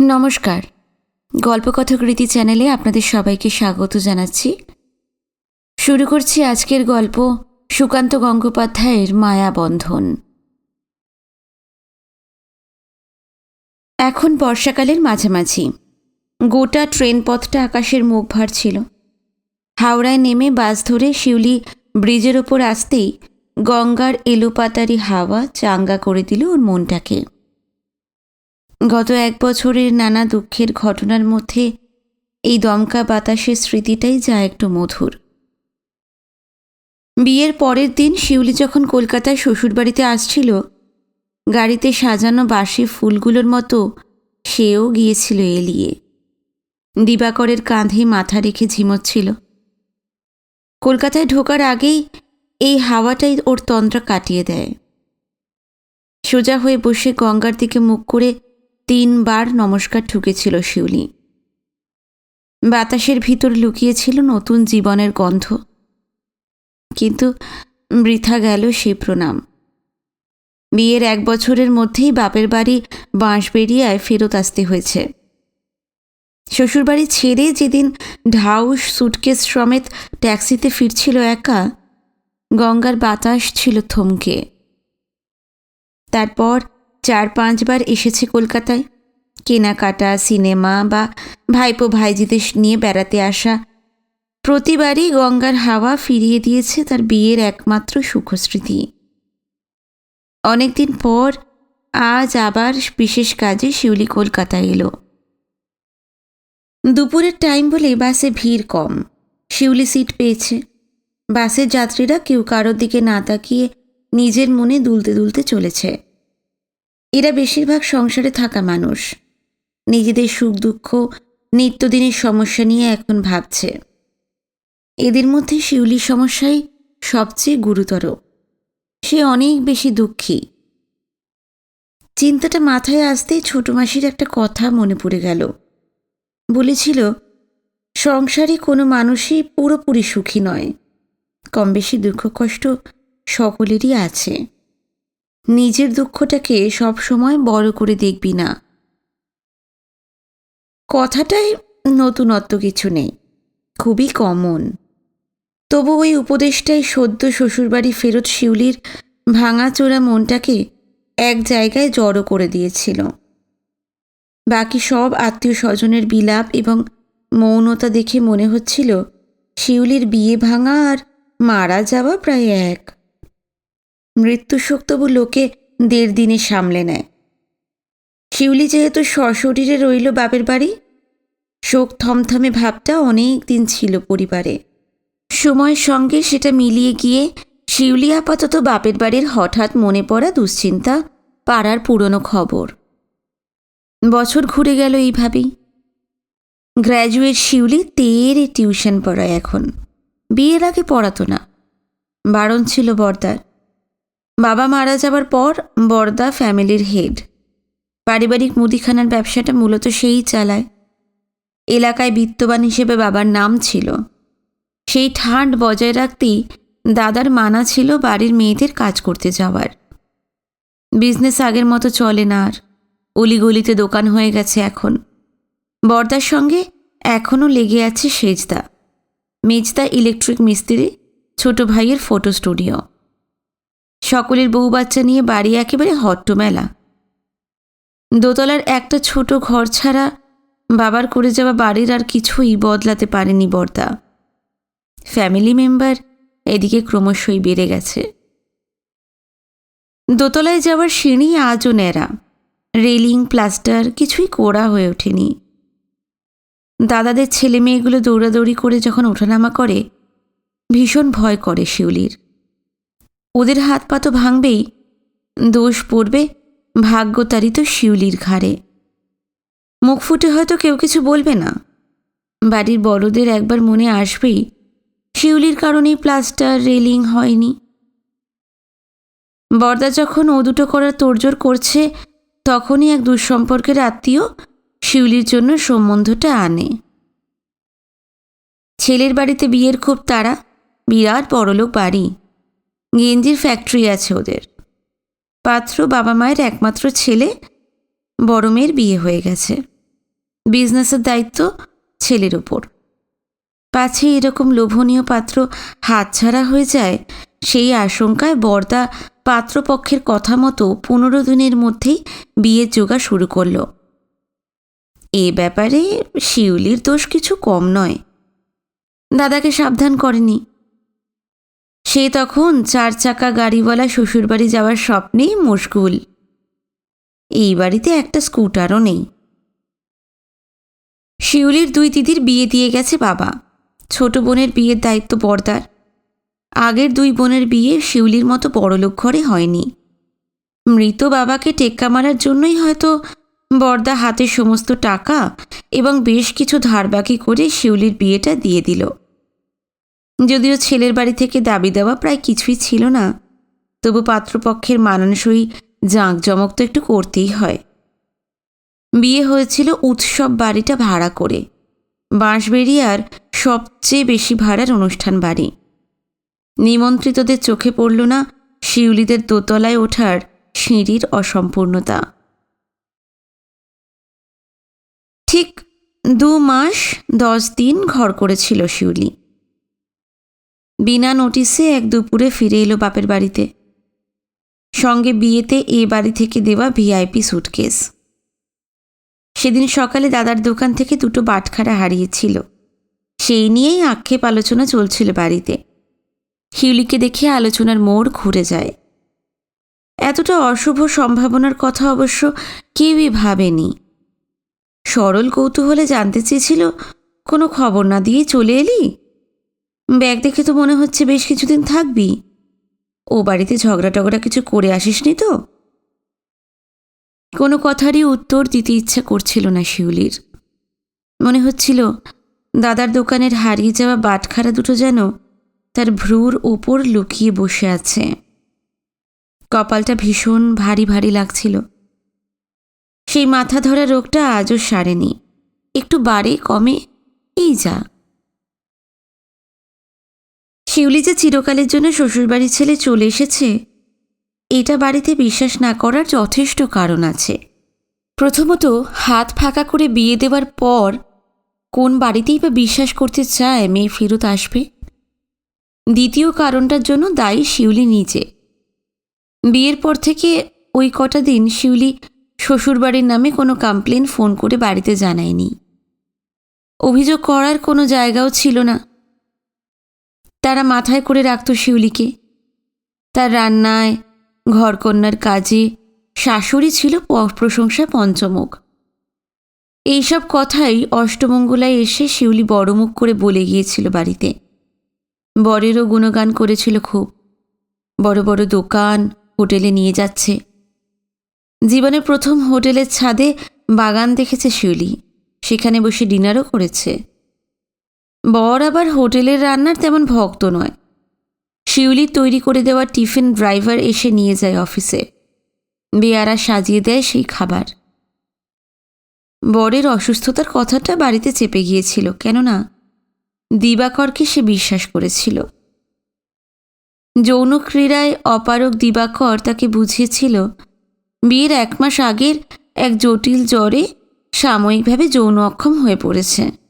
নমস্কার। গল্পকথক রীতি চ্যানেলে আপনাদের সবাইকে স্বাগত জানাচ্ছি। শুরু করছি আজকের গল্প সুকান্ত গঙ্গোপাধ্যায়ের মায়াবন্ধন এখন বর্ষাকালের মাঝামাঝি। গোটা ট্রেন পথটা আকাশের মুখ ভার ছিল। হাওড়ায় নেমে বাস ধরে শিউলি ব্রিজের ওপর আসতেই গঙ্গার এলোপাতারি হাওয়া চাঙ্গা করে দিল ওর মনটাকে। গত এক বছরের নানা দুঃখের ঘটনার মধ্যে এই দমকা বাতাসের স্মৃতিটাই যা একটু মধুর। বিয়ের পরের দিন শিউলি যখন কলকাতায় শ্বশুরবাড়িতে আসছিল, গাড়িতে সাজানো বাসি ফুলগুলোর মতো সেও গিয়েছিল এলিয়ে। দিবাকরের কাঁধে মাথা রেখে ঝিমোচ্ছিল। কলকাতায় ঢোকার আগেই এই হাওয়াটাই ওর তন্ত্র কাটিয়ে দেয়। সোজা হয়ে বসে গঙ্গার দিকে মুখ করে তিনবার নমস্কার ঠুকেছিল শিউলি। বাতাসের ভিতর লুকিয়েছিল নতুন জীবনের গন্ধ। কিন্তু বৃথা গেল সে প্রণাম। বিয়ের এক বছরের মধ্যেই বাপের বাড়ি বাঁশবেরিয়ায় ফেরত আসতে হয়েছে। শ্বশুরবাড়ি ছেড়ে যেদিন ঢাউস সুটকেস সমেত ট্যাক্সিতে ফিরছিল একা, গঙ্গার বাতাস ছিল থমকে। তারপর চার পাঁচবার এসেছে কলকাতায়। কেনাকাটা, সিনেমা বা ভাইপো ভাইজিদের নিয়ে বেড়াতে আসা। প্রতিবারই গঙ্গার হাওয়া ফিরিয়ে দিয়েছে তার বিয়ের একমাত্র সুখস্মৃতি। অনেকদিন পর আজ আবার বিশেষ কাজে শিউলি কলকাতায় এলো। দুপুরের টাইম বলে বাসে ভিড় কম, শিউলি সিট পেয়েছে। বাসের যাত্রীরা কেউ কারোর দিকে না তাকিয়ে নিজের মনে দুলতে দুলতে চলেছে। এরা বেশিরভাগ সংসারে থাকা মানুষ। নিজেদের সুখ, দুঃখ, নিত্যদিনের সমস্যা নিয়ে এখন ভাবছে। এদের মধ্যে শিউলির সমস্যাই সবচেয়ে গুরুতর। সে অনেক বেশি দুঃখী। চিন্তাটা মাথায় আসতেই ছোট মাসির একটা কথা মনে পড়ে গেল। বলেছিল, সংসারে কোনো মানুষই পুরোপুরি সুখী নয়। কম বেশি দুঃখ কষ্ট সকলেরই আছে। নিজের দুঃখটাকে সব সময় বড় করে দেখবি না। কথাটাই নতুনত্ব কিছু নেই, খুবই কমন। তবু ওই উপদেশটাই সদ্য শ্বশুরবাড়ি ফেরত শিউলির ভাঙাচোরা মনটাকে এক জায়গায় জড়ো করে দিয়েছিল। বাকি সব আত্মীয় স্বজনের বিলাপ এবং মৌনতা দেখে মনে হচ্ছিল, শিউলির বিয়ে ভাঙা আর মারা যাওয়া প্রায় এক। মৃত্যু শোক তবু লোকে দেড় দিনে সামলে নেয়। শিউলি যেহেতু সশরীরে রইল বাপের বাড়ি, শোক থমথমে ভাবটা অনেক দিন ছিল পরিবারে। সময়ের সঙ্গে সেটা মিলিয়ে গিয়ে শিউলি আপাতত বাপের বাড়ির হঠাৎ মনে পড়া দুশ্চিন্তা পাড়ার পুরনো খবর। বছর ঘুরে গেল এইভাবেই। গ্র্যাজুয়েট শিউলি তেরে টিউশন পড়ায় এখন। বিয়ের আগে পড়াতো না। বারণ ছিল বর্দার। বাবা মারা যাবার পর বর্দা ফ্যামিলির হেড। পারিবারিক মুদিখানার ব্যবসাটা মূলত সেই চালায়। এলাকায় বিত্তবান হিসেবে বাবার নাম ছিল। সেই ঠান্ড বজায় রাখতেই দাদার মানা ছিল বাড়ির মেয়েদের কাজ করতে যাওয়ার। বিজনেস আগের মতো চলে না আর। অলিগলিতে দোকান হয়ে গেছে এখন। বর্দার সঙ্গে এখনও লেগে আছে সেজদা। মেজদা ইলেকট্রিক মিস্ত্রি, ছোট ভাইয়ের ফটো স্টুডিও। সকলের বউ বাচ্চা নিয়ে বাড়ি একেবারে হট্টমেলা। দোতলার একটা ছোট ঘর ছাড়া বাবার করে যাওয়া বাড়ির আর কিছুই বদলাতে পারেনি বর্দা। ফ্যামিলি মেম্বার এদিকে ক্রমশই বেড়ে গেছে। দোতলায় যাওয়ার সিঁড়ি আজও ন্যাড়া। রেলিং, প্লাস্টার কিছুই করা হয়ে ওঠেনি। দাদাদের ছেলে মেয়েগুলো দৌড়াদৌড়ি করে যখন ওঠানামা করে, ভীষণ ভয় করে শিউলির। ওদের হাত পা তো ভাঙবেই। দোষ পড়বে ভাগ্যতারিত শিউলির ঘাড়ে। মুখ ফুটে হয়তো কেউ কিছু বলবে না। বাড়ির বড়দের একবার মনে আসবেই, শিউলির কারণেই প্লাস্টার, রেলিং হয়নি। বর্দা যখন ও দুটো করার তোড়জোড় করছে, তখনই এক দুঃসম্পর্কের আত্মীয় শিউলির জন্য সম্বন্ধটা আনে। ছেলের বাড়িতে বিয়ের খুব তাড়া, বিরাট বড়লোক বাড়ি। গেঞ্জির ফ্যাক্টরি আছে ওদের। পাত্র বাবা মায়ের একমাত্র ছেলে, বড় মেয়ের বিয়ে হয়ে গেছে। বিজনেসের দায়িত্ব ছেলের ওপর পাছে এরকম লোভনীয় পাত্র হাতছাড়া হয়ে যায়, সেই আশঙ্কায় বর্দা পাত্রপক্ষের কথা মতো পনেরো দিনের মধ্যেই বিয়ের জোগাড় শুরু করল। এ ব্যাপারে শিউলির দোষ কিছু কম নয়। দাদাকে সাবধান করেনি। সে তখন চার চাকা গাড়িওয়ালা শ্বশুরবাড়ি যাওয়ার স্বপ্নেই মশগুল এই বাড়িতে একটা স্কুটারও নেই। শিউলির দুই দিদির বিয়ে দিয়ে গেছে বাবা। ছোট বোনের বিয়ের দায়িত্ব বর্দার। আগের দুই বোনের বিয়ে শিউলির মতো বড়লোক ঘরে হয়নি। মৃত বাবাকে টেক্কা মারার জন্যই হয়তো বর্দা হাতে সমস্ত টাকা এবং বেশ কিছু ধারবাকি করে শিউলির বিয়েটা দিয়ে দিল। যদিও ছেলের বাড়ি থেকে দাবি দেওয়া প্রায় কিছুই ছিল না, তবু পাত্রপক্ষের মানানসই জাঁকজমক তো একটু করতেই হয়। বিয়ে হয়েছিল উৎসব বাড়িটা ভাড়া করে। বাঁশবেরিয়ার সবচেয়ে বেশি ভাড়ার অনুষ্ঠান বাড়ি। নিমন্ত্রিতদের চোখে পড়ল না শিউলিদের দোতলায় ওঠার সিঁড়ির অসম্পূর্ণতা। ঠিক দু মাস দশ দিন ঘর করেছিল শিউলি। বিনা নোটিসে এক দুপুরে ফিরে এলো বাপের বাড়িতে। সঙ্গে বিয়েতে এ বাড়ি থেকে দেওয়া ভিআইপি সুটকেস। সেদিন সকালে দাদার দোকান থেকে দুটো বাটখারা হারিয়েছিল। সেই নিয়েই আক্ষেপ আলোচনা চলছিল বাড়িতে। হিউলিকে দেখে আলোচনার মোড় ঘুরে যায়। এতটা অশুভ সম্ভাবনার কথা অবশ্য কেউই ভাবেনি। সরল কৌতূহলে জানতে চেয়েছিল, কোনো খবর না দিয়ে চলে এলি? ব্যাগ দেখে তো মনে হচ্ছে বেশ কিছুদিন থাকবি। ও বাড়িতে ঝগড়া টগড়া কিছু করে আসিসনি তো? কোনো কথারই উত্তর দিতে ইচ্ছা করছিল না শিউলির। মনে হচ্ছিল দাদার দোকানের হারিয়ে যাওয়া বাটখারা দুটো যেন তার ভ্রুর ওপর লুকিয়ে বসে আছে। কপালটা ভীষণ ভারী ভারী লাগছিল। সেই মাথা ধরা রোগটা আজও সারেনি। একটু বাড়ে, কমে, এই যা। শিউলি যে চিরকালের জন্য শ্বশুরবাড়ি ছেলে চলে এসেছে, এটা বাড়িতে বিশ্বাস না করার যথেষ্ট কারণ আছে। প্রথমত, হাত ফাঁকা করে বিয়ে দেওয়ার পর কোন বাড়িতেই বা বিশ্বাস করতে চায় মেয়ে ফেরত আসবে? দ্বিতীয় কারণটার জন্য দায়ী শিউলি নিজে। বিয়ের পর থেকে ওই কটা দিন শিউলি শ্বশুরবাড়ির নামে কোনো কমপ্লেন ফোন করে বাড়িতে জানায়নি। অভিযোগ করার কোনো জায়গাও ছিল না। তারা মাথায় করে রাখত শিউলিকে। তার রান্নায়, ঘরকন্যার কাজে শাশুড়ি ছিল প্রশংসা পঞ্চমুখ। এইসব কথাই অষ্টমঙ্গলায় এসে শিউলি বড় মুখ করে বলে গিয়েছিল বাড়িতে। বরেরও গুণগান করেছিল খুব। বড় বড় দোকান, হোটেলে নিয়ে যাচ্ছে। জীবনের প্রথম হোটেলের ছাদে বাগান দেখেছে শিউলি। সেখানে বসে ডিনারও করেছে। বর আবার হোটেলের রান্নার তেমন ভক্ত নয়। শিউলি তৈরি করে দেওয়া টিফিন ড্রাইভার এসে নিয়ে যায় অফিসে। বেয়ারা সাজিয়ে দেয় সেই খাবার। বরের অসুস্থতার কথাটা বাড়িতে চেপে গিয়েছিল, কেননা দিবাকরকে সে বিশ্বাস করেছিল। যৌন ক্রীড়ায় অপারক দিবাকর তাকে বুঝিয়েছিল, বিয়ের এক মাস আগের এক জটিল জ্বরে সাময়িকভাবে যৌন অক্ষম হয়ে পড়েছে।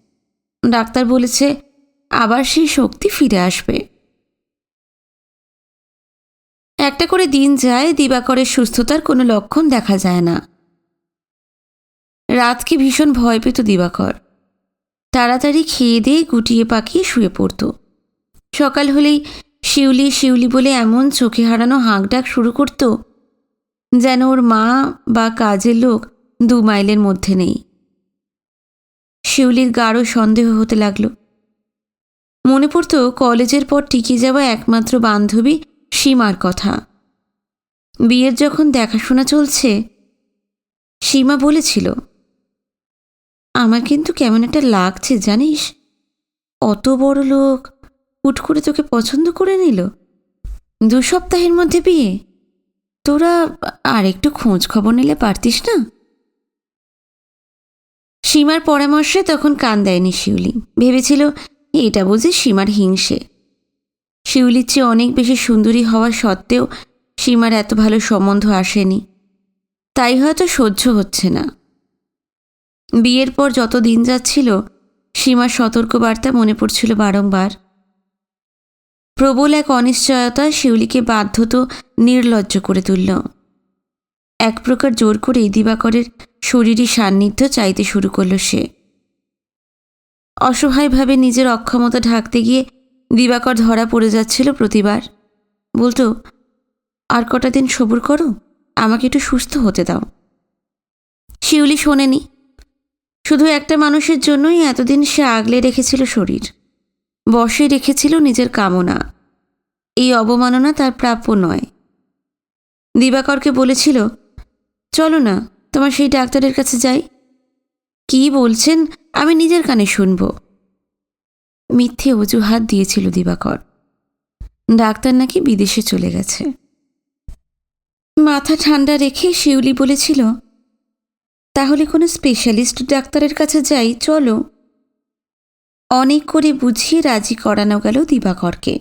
ডাক্তার বলেছে আবার সেই শক্তি ফিরে আসবে। একটা করে দিন যায়, দিবাকরের সুস্থতার কোনো লক্ষণ দেখা যায় না। রাতকে ভীষণ ভয় পেত দিবাকর। তাড়াতাড়ি খেয়ে দিয়ে গুটিয়ে পাকিয়ে শুয়ে পড়ত। সকাল হলেই শিউলি শিউলি বলে এমন চোখে হারানো হাঁক ডাক শুরু করত যেন ওর মা বা কাজের লোক দু মাইলের মধ্যে নেই। শিউলির গাঢ় সন্দেহ হতে লাগল। মনে পড়ত কলেজের পর টিকে যাওয়া একমাত্র বান্ধবী সীমার কথা। বিয়ের যখন দেখাশোনা চলছে, সীমা বলেছিল, আমার কিন্তু কেমন একটা লাগছে, জানিস? অত বড় লোক, হুট করে তোকে পছন্দ করে নিল। দু সপ্তাহের মধ্যে বিয়ে। তোরা আর একটু খোঁজ খবর নিলে পারতিস না? সীমার পরামর্শে তখন কান দেয়নি শিউলি। ভেবেছিল এটা বুঝি সীমার হিংসে। শিউলির চেয়ে অনেক বেশি সুন্দরী হওয়া সত্ত্বেও সীমার এত ভালো সম্বন্ধ আসেনি। তাই হয়তো সহ্য হচ্ছে না। বিয়ের পর যত দিন যাচ্ছিল, সীমার সতর্কবার্তা মনে পড়ছিল বারংবার। প্রবল এক অনিশ্চয়তা শিউলিকে বাধ্যত নির্লজ্জ করে তুলল। এক প্রকার জোর করে দিবাকরের শরীরী সান্নিধ্য চাইতে শুরু করল সে। অসহায়ভাবে নিজের অক্ষমতা ঢাকতে গিয়ে দিবাকর ধরা পড়ে যাচ্ছিল প্রতিবার। বলতো, আর কটা দিন সবুর করো? আমাকে একটু সুস্থ হতে দাও। শিউলি, শোনেনি। শুধু একটা মানুষের জন্যই এতদিন সে আগলে রেখেছিল শরীর। বসে রেখেছিল নিজের কামনা। এই অবমাননা তার প্রাপ্য নয়। দিবাকরকে বলেছিল চলো না, তোমার সেই ডাক্তারের কাছে যাই। কি বলছেন? আমি নিজের কানে শুনব। মিথ্যে অজুহাত দিয়েছিল দিবাকর। ডাক্তার নাকি বিদেশে চলে গেছে। মাথা ঠান্ডা রেখে শিউলি বলেছিল, তাহলে কোনো স্পেশালিস্ট ডাক্তারের কাছে যাই, চলো। অনেক করে বুঝিয়ে রাজি করানো গেল দিবাকরকে।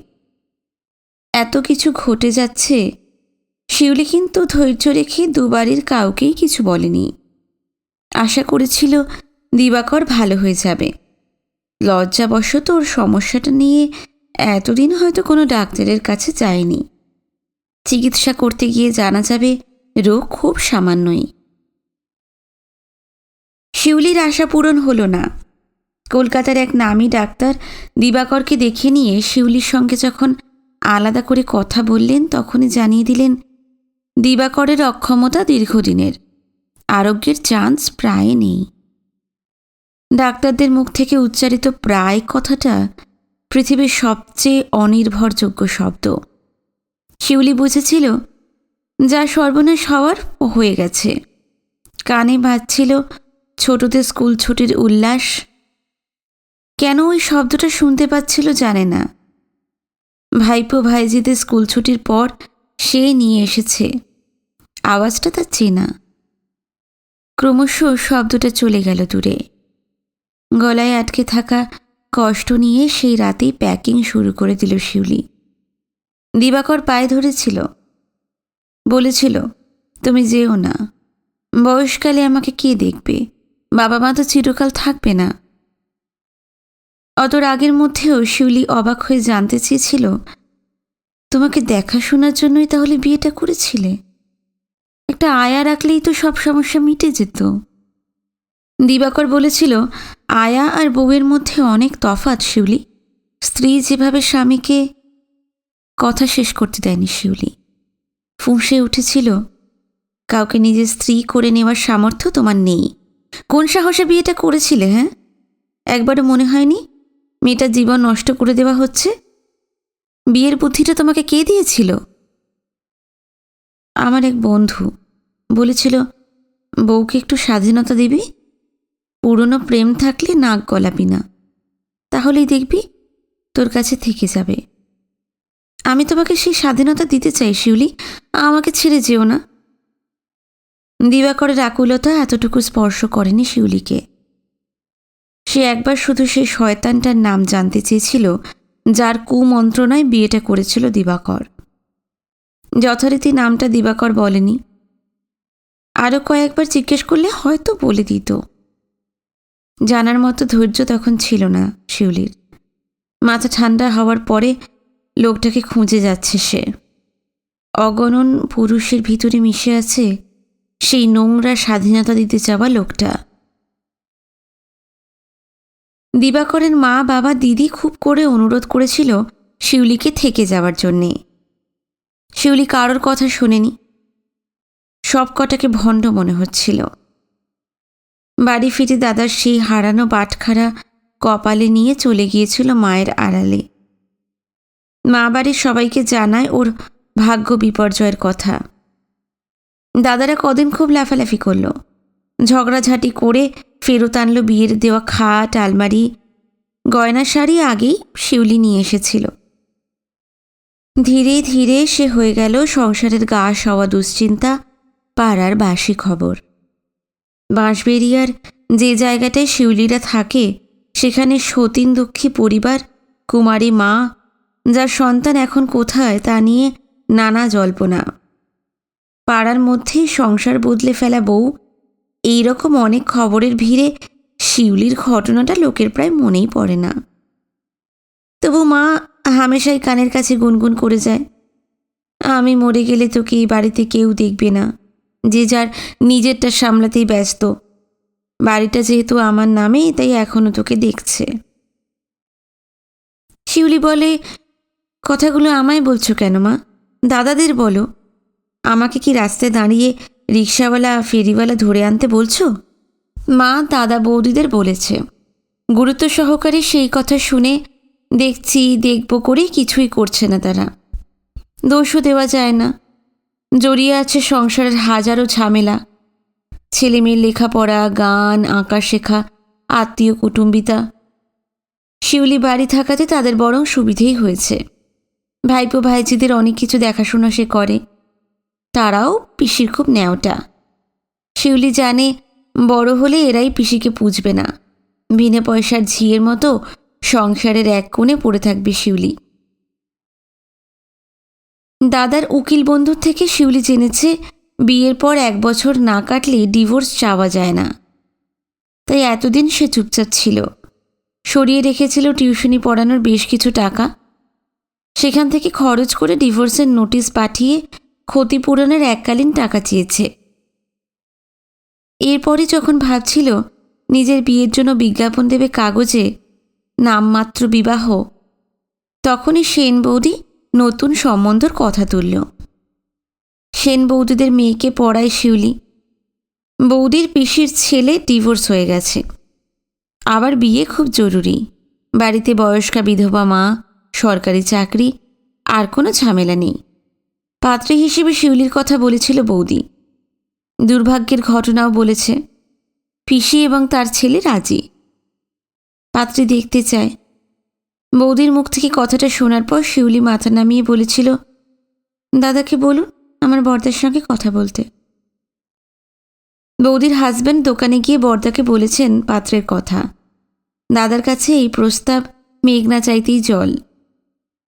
এত কিছু ঘটে যাচ্ছে শিউলি কিন্তু ধৈর্য রেখে দুবারের কাউকেই কিছু বলেনি। আশা করেছিল দিবাকর ভালো হয়ে যাবে। লজ্জাবশত ওর সমস্যাটা নিয়ে এতদিন হয়তো কোনো ডাক্তারের কাছে যায়নি। চিকিৎসা করতে গিয়ে জানা যাবে রোগ খুব সামান্যই। শিউলির আশা পূরণ হলো না। কলকাতার এক নামী ডাক্তার দিবাকরকে দেখে নিয়ে শিউলির সঙ্গে যখন আলাদা করে কথা বললেন, তখনই জানিয়ে দিলেন দিবাকরের অক্ষমতা দীর্ঘদিনের। আরোগ্যের চান্স প্রায় নেই। ডাক্তারদের মুখ থেকে উচ্চারিত প্রায় কথাটা পৃথিবীর সবচেয়ে অনির্ভরযোগ্য শব্দ। শিউলি বুঝেছিল, যা সর্বনাশ হওয়ার হয়ে গেছে। কানে বাজছিল ছোটদের স্কুল ছুটির উল্লাস। কেন ওই শব্দটা শুনতে পাচ্ছিল জানে না। ভাইপো ভাইজিদের স্কুল ছুটির পর সে নিয়ে এসেছে। আওয়াজটা তার চেনা। ক্রমশ শব্দটা চলে গেল দূরে। গলায় আটকে থাকা কষ্ট নিয়ে সেই রাতেই প্যাকিং শুরু করে দিল শিউলি। দিবাকর পায়ে ধরেছিল। বলেছিল, তুমি যেও না। বয়সকালে আমাকে কে দেখবে? বাবা মা তো চিরকাল থাকবে না। অত রাগের মধ্যেও শিউলি অবাক হয়ে জানতে চেয়েছিল তোমাকে দেখাশোনার জন্যই তাহলে বিয়েটা করেছিলে? একটা আয়া রাখলেই তো সব সমস্যা মিটে যেত। দিবাকর বলেছিল, আয়া আর বউয়ের মধ্যে অনেক তফাৎ, শিউলি। স্ত্রী যেভাবে স্বামীকে কথা শেষ করতে দেয়নি, শিউলি। ফুঁসে উঠেছিল, কাউকে নিজের স্ত্রী করে নেওয়ার সামর্থ্য তোমার নেই। কোন সাহসে বিয়েটা করেছিলে হ্যাঁ? একবারও মনে হয়নি? মেয়েটার জীবন নষ্ট করে দেওয়া হচ্ছে? বিয়ের বুদ্ধিটা তোমাকে কে দিয়েছিল? আমার এক বন্ধু বলেছিল, বউকে একটু স্বাধীনতা দিবি, পুরনো প্রেম থাকলে নাক গলাবি না, তাহলেই দেখবি তোর কাছে থেকে যাবে। আমি তোমাকে সেই স্বাধীনতা দিতে চাই, শিউলি, আমাকে ছেড়ে যেও না। দিবাকরের আকুলতা এতটুকু স্পর্শ করেনি শিউলিকে। সে একবার শুধু সেই শয়তানটার নাম জানতে চেয়েছিল যার কুমন্ত্রণায় বিয়েটা করেছিল দিবাকর। যথারীতি নামটা দিবাকর বলেনি। আরও কয়েকবার জিজ্ঞেস করলে হয়তো বলে দিত। জানার মতো ধৈর্য তখন ছিল না শিউলির। মাথা ঠান্ডা হওয়ার পরে লোকটাকে খুঁজে যাচ্ছে সে। অগণন পুরুষের ভিতরে মিশে আছে সেই নোংরা স্বাধীনতা দিতে চাওয়া লোকটা। দিবাকরের মা বাবা দিদি খুব করে অনুরোধ করেছিল শিউলিকে থেকে যাওয়ার জন্যে। শিউলি কারোর কথা শোনেনি। সব কটাকে ভণ্ড মনে হচ্ছিল। বাড়ি ফিরে দাদার সেই হারানো বাটখারা কপালে নিয়ে চলে গিয়েছিল মায়ের আড়ালে। মা বাড়ির সবাইকে জানায় ওর ভাগ্য বিপর্যয়ের কথা। দাদারা কদিন খুব লাফালাফি করল। ঝগড়াঝাটি করে ফেরত আনলো বিয়ের দেওয়া খাট, আলমারি, গয়না শাড়ি আগেই শিউলি নিয়ে এসেছিল। ধীরে ধীরে সে হয়ে গেল সংসারের গা সওয়া দুশ্চিন্তা, পাড়ার বাসি খবর। বাঁশবেরিয়ার যে জায়গাটায় শিউলিরা থাকে, সেখানে সতীন দক্ষী পরিবার, কুমারী মা, যার সন্তান এখন কোথায় তা নিয়ে নানা জল্পনা। পাড়ার মধ্যেই সংসার বদলে ফেলা বউ এই রকম অনেক খবরের ভিড়ে শিউলির ঘটনাটা লোকের প্রায় মনেই পড়ে না। তবু মা হামেশাই কানের কাছে গুনগুন করে যায়। আমি মরে গেলে তোকে এই বাড়িতে কেউ দেখবে না, যে যার নিজেরটা সামলাতেই ব্যস্ত। বাড়িটা যেহেতু আমার নামে, তাই এখনও তোকে দেখছে। শিউলি বলে, কথাগুলো আমায় বলছো কেন মা? দাদাদের বলো। আমাকে কি রাস্তায় দাঁড়িয়ে রিক্সাওয়ালা ফেরিওয়ালা ধরে আনতে বলছো? মা দাদা বৌদিদের বলেছে। গুরুত্ব সহকারে সেই কথা শুনে দেখছি, দেখব করে কিছুই করছে না তারা। দোষও দেওয়া যায় না। জড়িয়ে আছে সংসারের হাজারো ঝামেলা। ছেলেমেয়ের লেখাপড়া, গান, আঁকা শেখা, আত্মীয় কুটুম্বিতা। শিউলি বাড়ি থাকাতে তাদের বরং সুবিধেই হয়েছে। ভাইপো ভাইজিদের অনেক কিছু দেখাশোনা সে করে। তারাও পিসির খুব ন্যাওটা। শিউলি জানে, বড় হলে এরাই পিসিকে পুজবে না। বিনে পয়সার ঝিয়ের মতো সংসারের এক কোণে পড়ে থাকবে শিউলি। দাদার উকিল বন্ধুর থেকে শিউলি জেনেছে, বিয়ের পর এক বছর না কাটলে ডিভোর্স চাওয়া যায় না। তাই এতদিন সে চুপচাপ ছিল। সরিয়ে রেখেছিল টিউশনি পড়ানোর বেশ কিছু টাকা। সেখান থেকে খরচ করে ডিভোর্সের নোটিশ পাঠিয়ে ক্ষতিপূরণের এককালীন টাকা চেয়েছে। এরপরে যখন ভাবছিল নিজের বিয়ের জন্য বিজ্ঞাপন দেবে কাগজে নামমাত্র বিবাহ, তখনই সেন বৌদি নতুন সম্বন্ধর কথা তুলল। সেন বৌদিদের মেয়েকে পড়ায় শিউলি। বৌদির পিসির ছেলে ডিভোর্স হয়ে গেছে। আবার বিয়ে খুব জরুরি। বাড়িতে বয়স্কা বিধবা মা, সরকারি চাকরি, আর কোনো ঝামেলা নেই। পাত্রী হিসেবে শিউলির কথা বলেছিল বৌদি। দুর্ভাগ্যের ঘটনাও বলেছে, পিসি এবং তার ছেলে রাজি। পাত্রী দেখতে চায়। বৌদির মুখ থেকে কথাটা শোনার পর শিউলি মাথা নামিয়ে বলেছিল, দাদাকে বলুন আমার বর্দার সঙ্গে কথা বলতে। বৌদির হাজব্যান্ড দোকানে গিয়ে বর্দাকে বলেছেন পাত্রের কথা। দাদার কাছে এই প্রস্তাব মেঘনা চাইতেই জল।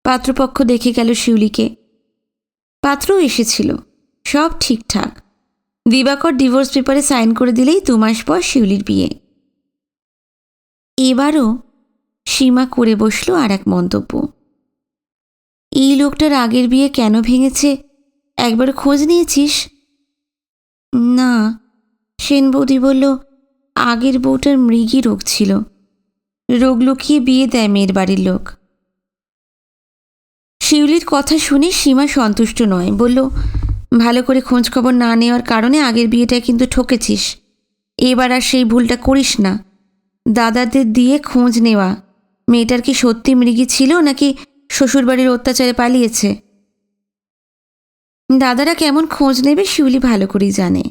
পাত্রপক্ষ দেখে গেল শিউলিকে। পাত্রও এসেছিল। সব ঠিকঠাক। দিবাকর ডিভোর্স পেপারে সাইন করে দিলেই দু মাস পর শিউলির বিয়ে। এবারও সীমা করে বসল আর এক মন্তব্য। এই লোকটার আগের বিয়ে কেন ভেঙেছে? একবার খোঁজ নিয়েছিস? না। সেন বৌদি বলল, আগের বউটার মৃগী রোগ ছিল। রোগ লুকিয়ে বিয়ে দেয় মেয়ের বাড়ির লোক। শিউলির কথা শুনে সীমা সন্তুষ্ট নয়। বলল, ভালো করে খোঁজ খবর না নেওয়ার কারণে আগের বিয়েটা কিন্তু ঠকেছিস। এবার আর সেই ভুলটা করিস না। দাদাদের দিয়ে খোঁজ নেওয়া। মেয়েটার কি সত্যি মৃগী ছিল নাকি শ্বশুরবাড়ির অত্যাচারে পালিয়েছে? দাদারা কেমন খোঁজ নেবে শিউলি ভালো করেই জানে।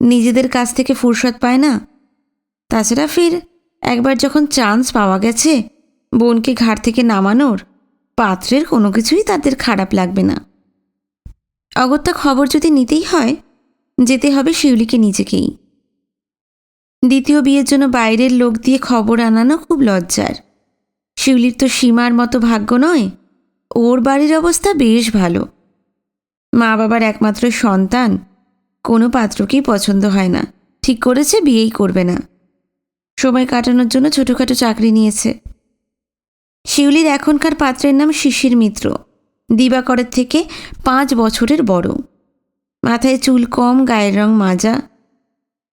নিজেদের কাছ থেকে ফুরসত পায় না। তাছাড়া ফির একবার যখন চান্স পাওয়া গেছে, বোনকে ঘাট থেকে নামানোর পাত্রের কোনো কিছুই তাদের খারাপ লাগবে না। অগত্যা খবর যদি নিতেই হয়, যেতে হবে শিউলিকে নিজেকেই। দ্বিতীয় বিয়ের জন্য বাইরের লোক দিয়ে খবর আনানো খুব লজ্জার। শিউলির তো সীমার মতো ভাগ্য নয়, ওর বাড়ির অবস্থা বেশ ভালো। মা বাবার একমাত্র সন্তান, কোনো পাত্রকেই পছন্দ হয় না। ঠিক করেছে, বিয়েই করবে না। সময় কাটানোর জন্য ছোটোখাটো চাকরি নিয়েছে। শিউলির এখনকার পাত্রের নাম শিশির মিত্র। দিবাকরের থেকে পাঁচ বছরের বড়। মাথায় চুল কম, গায়ের রং মাজা।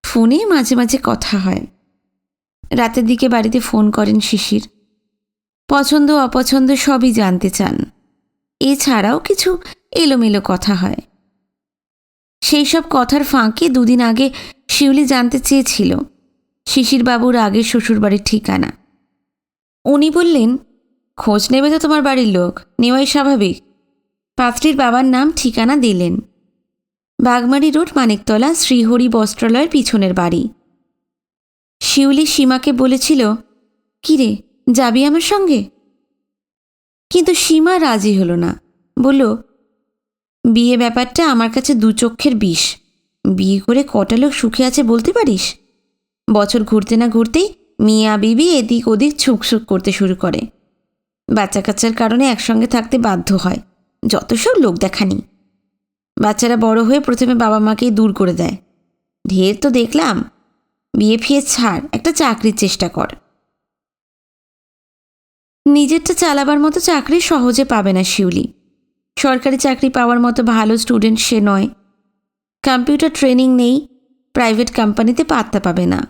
ফোনে মাঝে মাঝে কথা হয়। রাতের দিকে বাড়িতে ফোন করেন শিশির। পছন্দ, অপছন্দ সবই জানতে চান। এছাড়াও কিছু এলোমেলো কথা হয়। সেই সব কথার ফাঁকে দুদিন আগে শিউলি জানতে চেয়েছিল। শিশিরবাবুর আগের শ্বশুরবাড়ির ঠিকানা। উনি বললেন খোঁজ নেবে তো তোমার বাড়ির লোক। নেওয়াই স্বাভাবিক। পাত্রীর বাবার নাম, ঠিকানা দিলেন। বাগমারি রোড, মানিকতলা, শ্রীহরি বস্ত্রালয়ের পিছনের বাড়ি। শিউলি সীমাকে বলেছিল, কিরে, যাবি আমার সঙ্গে? কিন্তু সীমা রাজি হলো না। বলল, বিয়ে ব্যাপারটা আমার কাছে দু চক্ষের বিষ। বিয়ে করে কটা লোক সুখে আছে বলতে পারিস? বছর ঘুরতে না ঘুরতেই মিয়া বিবি এদিক ওদিক ছুকছুক করতে শুরু করে। বাচ্চা কাচ্চার কারণে একসঙ্গে থাকতে বাধ্য হয়। যত সব লোক দেখানি। বাচ্চারা বড় হয়ে প্রথমে বাবা মাকেই দূর করে দেয়। ঢের তো দেখলাম, বিয়ে ফিয়ে ছাড়, একটা চাকরির চেষ্টা কর। নিজেরটা চালাবার মতো চাকরি সহজে পাবে না শিউলি। সরকারি চাকরি পাওয়ার মতো ভালো স্টুডেন্ট সে নয়। কম্পিউটার ট্রেনিং নেই, প্রাইভেট কোম্পানিতে পাত্তা পাবে না।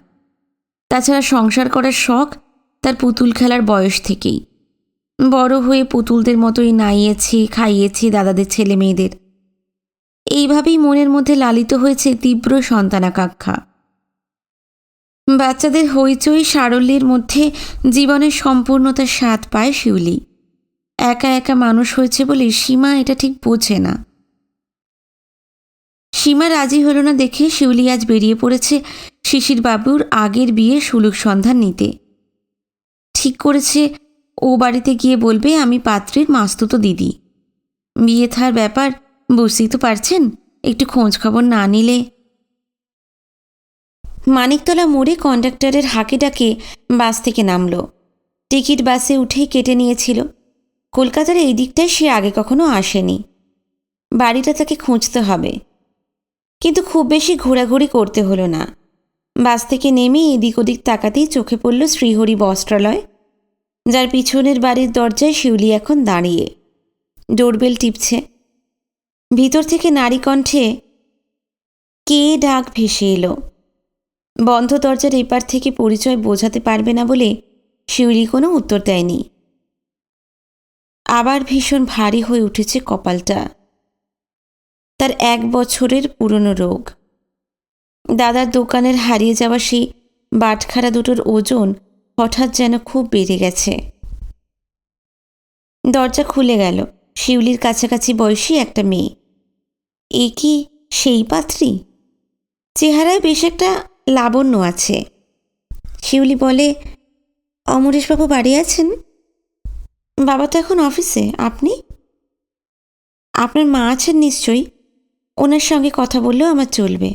তাছাড়া সংসার করার শখ তার পুতুল খেলার বয়স থেকেই। বড় হয়ে পুতুলদের মতোই নাইয়েছি, খাইয়েছি দাদাদের ছেলে মেয়েদের এইভাবেই মনের মধ্যে লালিত হয়েছে তীব্র সন্তানাকাঙ্ক্ষা বাচ্চাদের হইচই সারল্যের মধ্যে জীবনের সম্পূর্ণতার স্বাদ পায় শিউলি। একা একা মানুষ হয়েছে বলে সীমা এটা ঠিক বোঝে না। সীমা রাজি হলো না দেখে শিউলি আজ বেরিয়ে পড়েছে শিশির বাবুর আগের বিয়ে সুলুক সন্ধান নিতে। ঠিক করেছে ও বাড়িতে গিয়ে বলবে, আমি পাত্রীর মাস্তুতো দিদি। বিয়ে থার ব্যাপার, বুঝতেই তো পারছেন, একটু খোঁজ খবর না নিলে। মানিকতলা মোড়ে কন্ডাক্টরের হাঁকে ডাকে বাস থেকে নামলো। টিকিট বাসে উঠেই কেটে নিয়েছিল। কলকাতার এই দিকটায় সে আগে কখনো আসেনি। বাড়িটা তাকে খুঁজতে হবে। কিন্তু খুব বেশি ঘোরাঘুরি করতে হলো না। বাস থেকে নেমে এদিক ওদিক তাকাতেই চোখে পড়ল শ্রীহরি বস্ত্রালয়। যার পিছনের বাড়ির দরজায় শিউলি এখন দাঁড়িয়ে। ডোরবেল টিপছে, ভিতর থেকে নারী কণ্ঠে কে ডাক ভেসে এলো? বন্ধ দরজার এপার থেকে পরিচয় বোঝাতে পারবে না বলে শিউলি কোনো উত্তর দেয়নি। আবার ভীষণ ভারী হয়ে উঠেছে কপালটা। তার এক বছরের পুরনো রোগ। দাদার দোকানের হারিয়ে যাওয়া সেই বাটখারা দুটোর ওজন হঠাৎ যেন খুব বেড়ে গেছে। দরজা খুলে গেল। শিউলির কাছাকাছি বয়সী একটা মেয়ে। এ কি সেই পাত্রী? চেহারায় বেশ একটা লাবণ্য আছে। শিউলি বলে, অমরেশবাবু বাড়ি আছেন? বাবা তো এখন অফিসে। আপনি? আপনার মা আছেন নিশ্চয়ই। ওনার সঙ্গে কথা বললেও আমার চলবে।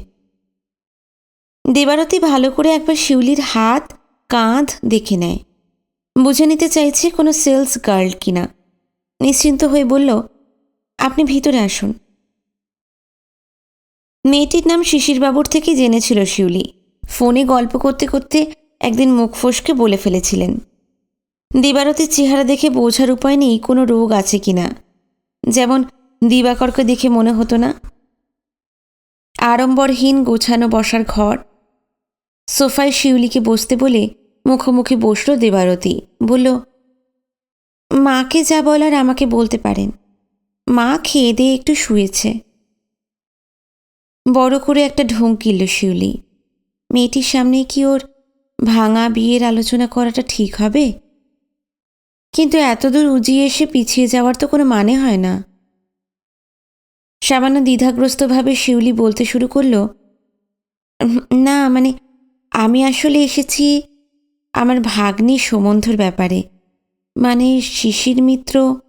দেবারতী ভালো করে একবার শিউলির হাত কাঁধ দেখে নেয়। বুঝে নিতে চাইছে কোনো সেলস গার্ল কিনা। নিশ্চিন্ত হয়ে বলল, আপনি ভিতরে আসুন। মেয়েটির নাম শিশিরবাবুর থেকে জেনেছিল শিউলি। ফোনে গল্প করতে করতে একদিন মুখ ফসকে বলে ফেলেছিলেন, দিবারতির চেহারা দেখে বোঝার উপায় নেই, কোনো রোগ আছে কিনা। যেমন দিবাকরকে দেখে মনে হতো না। আড়ম্বরহীন গোছানো বসার ঘর। সোফায় শিউলিকে বসতে বলে মুখোমুখি বসল দেবারতী। বলল, মাকে যা বলার আমাকে বলতে পারেন। মা খেয়ে দিয়ে একটু শুয়েছে। বড় করে একটা ঢোং কিনল শিউলি। মেয়েটির সামনে কি ওর ভাঙা বিয়ের আলোচনা করাটা ঠিক হবে? কিন্তু এতদূর উজিয়ে এসে পিছিয়ে যাওয়ার তো কোনো মানে হয় না। সামান্য দ্বিধাগ্রস্তভাবে শিউলি বলতে শুরু করল না মানে আমি আসলে এসেছি আমার ভাগ্নি সমন্ধর ব্যাপারে। মানে শিশির মিত্র?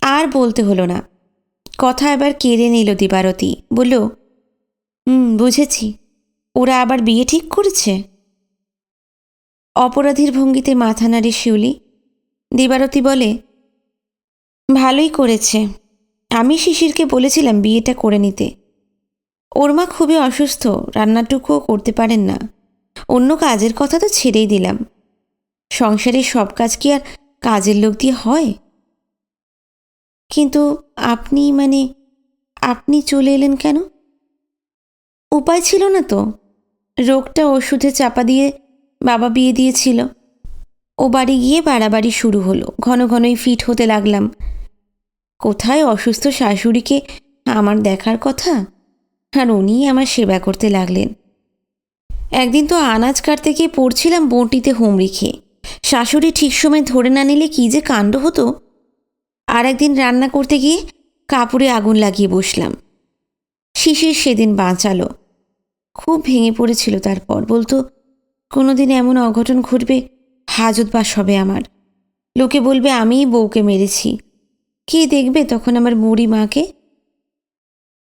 আর বলতে হলো না। কথা এবার কেড়ে নিল দিবারতী। বলল হুম বুঝেছি। ওরা আবার বিয়ে ঠিক করেছে? অপরাধীর ভঙ্গিতে মাথা নাড়ি শিউলি। দিবারতী বলে, ভালোই করেছে। আমি শিশিরকে বলেছিলাম বিয়েটা করে নিতে। ওর মা খুবই অসুস্থ, রান্নাটুকুও করতে পারেন না। অন্য কাজের কথা তো ছেড়েই দিলাম। সংসারের সব কাজ কি আর কাজের লোক দিয়ে হয়? কিন্তু আপনি মানে আপনি চলে এলেন কেন? উপায় ছিল না তো। রোগটা ওষুধে চাপা দিয়ে বাবা বিয়ে দিয়েছিল। ও বাড়ি গিয়ে বাড়াবাড়ি শুরু হলো। ঘন ঘনই ফিট হতে লাগলাম। কোথায় অসুস্থ শাশুড়িকে আমার দেখার কথা? আর উনি আমার সেবা করতে লাগলেন। একদিন তো আনাজ কাটতে গিয়ে পড়ছিলাম বঁটিতে হুমড়ি খেয়ে। শাশুড়ি ঠিক সময় ধরে না নিলে কী যে কাণ্ড হতো? আর একদিন রান্না করতে গিয়ে কাপড়ে আগুন লাগিয়ে বসলাম। শিশির সেদিন বাঁচালো। খুব ভেঙে পড়েছিল তারপর। বলতো, কোনোদিন এমন অঘটন ঘটবে, হাজত বাস হবে আমার। লোকে বলবে, আমিই বউকে মেরেছি। কে দেখবে তখন আমার বুড়ি মাকে?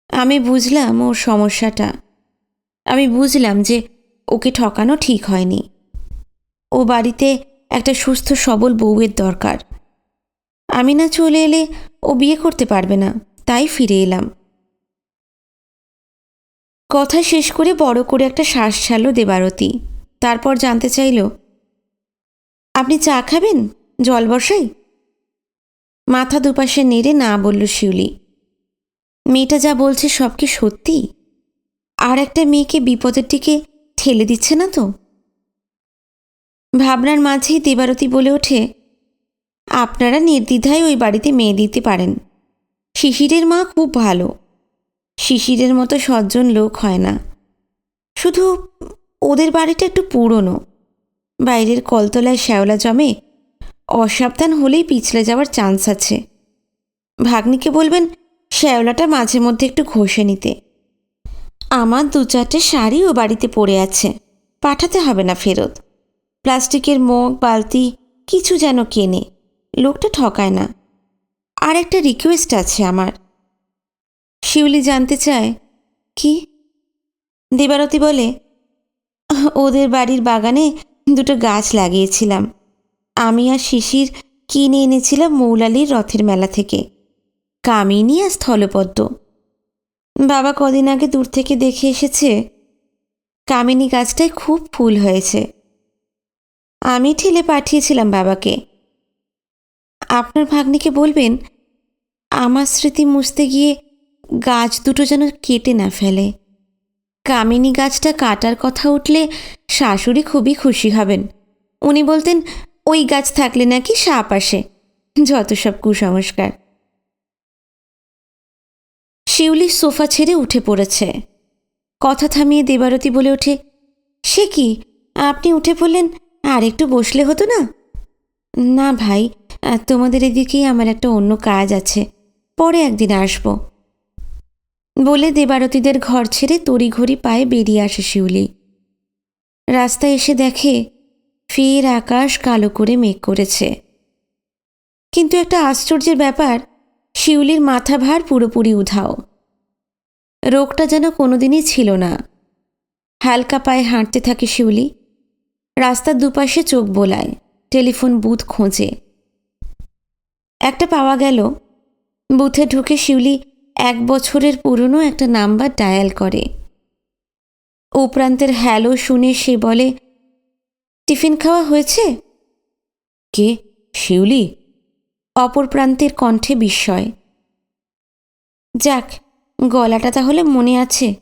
আমি বুঝলাম ওর সমস্যাটা। আমি বুঝলাম যে ওকে ঠকানো ঠিক হয়নি। ও বাড়িতে একটা সুস্থ, সবল বউয়ের দরকার। আমি না চলে এলে ও বিয়ে করতে পারবে না, তাই ফিরে এলাম। কথা শেষ করে বড় করে একটা শ্বাস ছাড়ল দেবারতী। তারপর জানতে চাইল, আপনি চা খাবেন? জল বসাই? মাথা দুপাশে নেড়ে না বলল শিউলি, মেয়েটা যা বলছে সব কি সত্যি? আর একটা মেয়েকে বিপদের দিকে ঠেলে দিচ্ছে না তো? ভাবনার মাঝেই দেবারতী বলে ওঠে, আপনারা নির্দ্বিধায় ওই বাড়িতে মেয়ে দিতে পারেন। শিশিরের মা খুব ভালো। শিশিরের মতো সজ্জন লোক হয় না। শুধু ওদের বাড়িটা একটু পুরনো। বাইরের কলতলায় শ্যাওলা জমে অসাবধান হলেই পিছলে যাওয়ার চান্স আছে। ভাগ্নিকে বলবেন, শ্যাওলাটা মাঝে মধ্যে একটু ঘষে নিতে। আমার দু চারটে শাড়ি ও বাড়িতে পড়ে আছে। পাঠাতে হবে না ফেরত। প্লাস্টিকের মগ, বালতি, কিছু যেন কেনে। লোকটা ঠকায় না। আর একটা রিকোয়েস্ট আছে আমার। শিউলি জানতে চায়, কি? দেবারতী বলে, ওদের বাড়ির বাগানে দুটো গাছ লাগিয়েছিলাম। আমি আর শিশির কিনে এনেছিলাম মৌলালির রথের মেলা থেকে। কামিনী আর স্থলপদ্ম। বাবা কদিন আগে দূর থেকে দেখে এসেছে। কামিনী গাছটায় খুব ফুল হয়েছে। আমি ঠেলে পাঠিয়েছিলাম বাবাকে। আপনার ভাগ্নিকে বলবেন, আমার স্মৃতি মুছতে গিয়ে গাছ দুটো যেন কেটে না ফেলে। কামিনী গাছটা কাটার কথা উঠলে শাশুড়ি খুবই খুশি হবেন। উনি বলতেন, ওই গাছ থাকলে নাকি সাপ আসে। যত সব কুসংস্কার। শিউলি সোফা ছেড়ে উঠে পড়েছে। কথা থামিয়ে দেবারতী বলে ওঠে, সে কি? আপনি উঠে পড়লেন? আর একটু বসলে হতো না? না ভাই, তোমাদের এদিকেই আমার একটা অন্য কাজ আছে। পরে একদিন আসব। বলে দেবারতীদের ঘর ছেড়ে তড়িঘড়ি পায়ে বেরিয়ে আসে শিউলি। রাস্তায় এসে দেখে ফের আকাশ কালো করে মেঘ করেছে। কিন্তু একটা আশ্চর্যের ব্যাপার, শিউলির মাথা ভার পুরোপুরি উধাও। রোগটা যেন কোনোদিনই ছিল না। হালকা পায়ে হাঁটতে থাকে শিউলি। রাস্তার দুপাশে চোখ বোলায়। টেলিফোন বুথ খোঁজে। একটা পাওয়া গেল। বুথে ঢুকে শিউলি এক বছরের পুরনো একটা নাম্বার ডায়াল করে। ও প্রান্তের হ্যালো শুনে সে বলে, টিফিন খাওয়া হয়েছে? কে? শিউলি? অপর প্রান্তের কণ্ঠে বিস্ময়। যাক গলাটা তাহলে মনে আছে।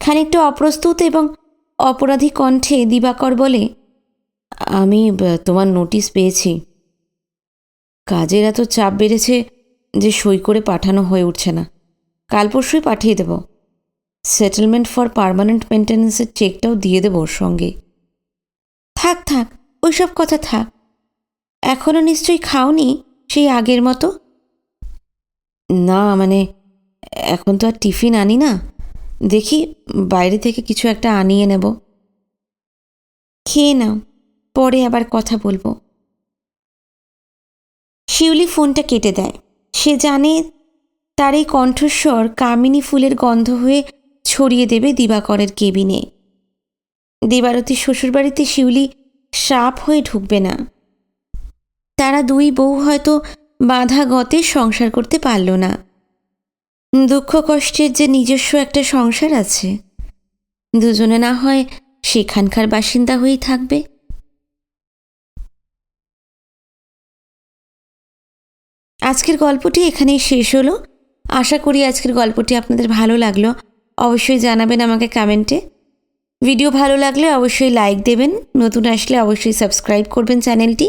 খানিকটা অপ্রস্তুত এবং অপরাধী কণ্ঠে দিবাকর বলে, আমি তোমার নোটিশ পেয়েছি। কাজের এত চাপ বেড়েছে যে সই করে পাঠানো হয়ে উঠছে না। কাল পরশুই পাঠিয়ে দেব। সেটেলমেন্ট ফর পার্মানেন্ট মেনটেন্যান্সের চেকটাও দিয়ে দেবো ওর সঙ্গে। থাক থাক, ওইসব কথা থাক। এখনও নিশ্চয়ই খাওনি সেই আগের মতো? না মানে এখন তো আর টিফিন আনি না। দেখি বাইরে থেকে কিছু একটা আনিয়ে নেব। খেয়ে নাও, পরে আবার কথা বলব। শিউলি ফোনটা কেটে দেয়। সে জানে তার এই কণ্ঠস্বর কামিনী ফুলের গন্ধ হয়ে ছড়িয়ে দেবে দিবাকরের কেবিনে। দেবারতী শ্বশুরবাড়িতে শিউলি সাপ হয়ে ঢুকবে না। তারা দুই বউ হয়তো বাঁধা গতে সংসার করতে পারল না। দুঃখ কষ্টের যে নিজস্ব একটা সংসার আছে, দুজনে না হয় সেখানকার বাসিন্দা হয়েই থাকবে। আজকের গল্পটি এখানেই শেষ হলো। আশা করি আজকের গল্পটি আপনাদের ভালো লাগল। অবশ্যই জানাবেন আমাকে কমেন্টে। ভিডিও ভালো লাগলে অবশ্যই লাইক দেবেন। নতুন আসলে অবশ্যই সাবস্ক্রাইব করবেন চ্যানেলটি।